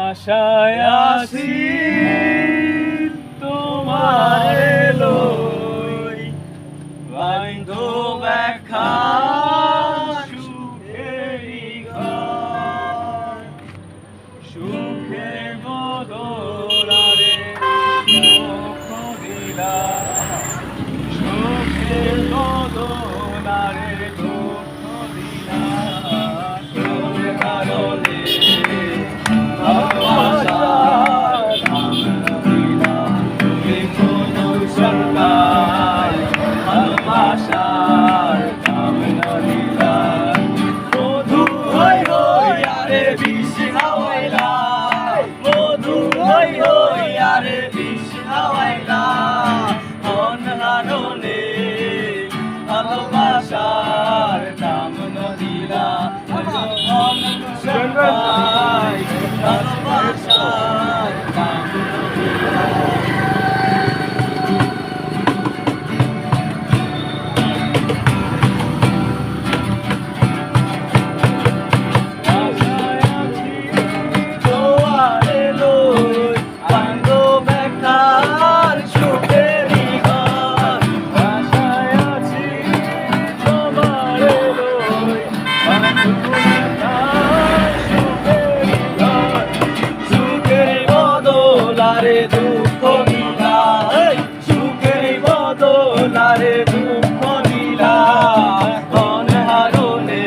আশায় আছি। Shambhala, Shambhala, Shambhala, Shambhala, বদলারে দুঃখ এই সুখের বদলারে দুঃখ মিলা। অনহারণে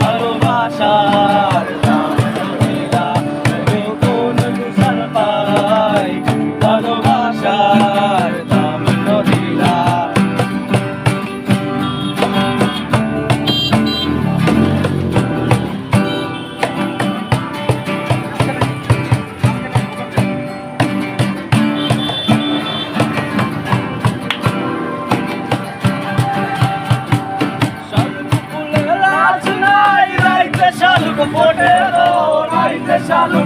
ভালোবাসার কোন তুষার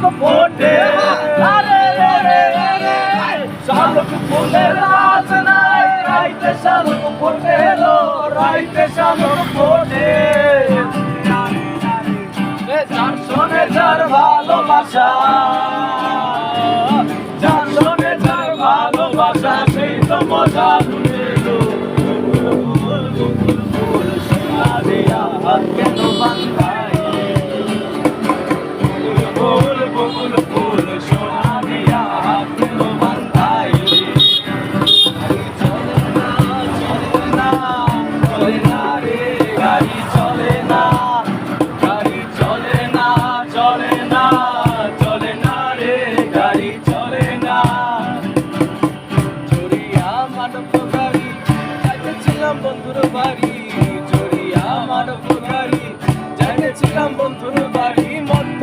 শালুক ফোটে। আরে রে রে রে শালুক ফুলের লাজ নাই, রাইতে শালুক ফোটে গো, রাইতে শালুক ফোটে। যার শোনে যার ভালোবাসা যার শোনে যার ভালোবাসা সেই তো মজা কেন বান্ধাই বাড়ি চড়িয়া আমার বাড়ি জানেছিলাম বন্ধুর বাড়ি মধ্য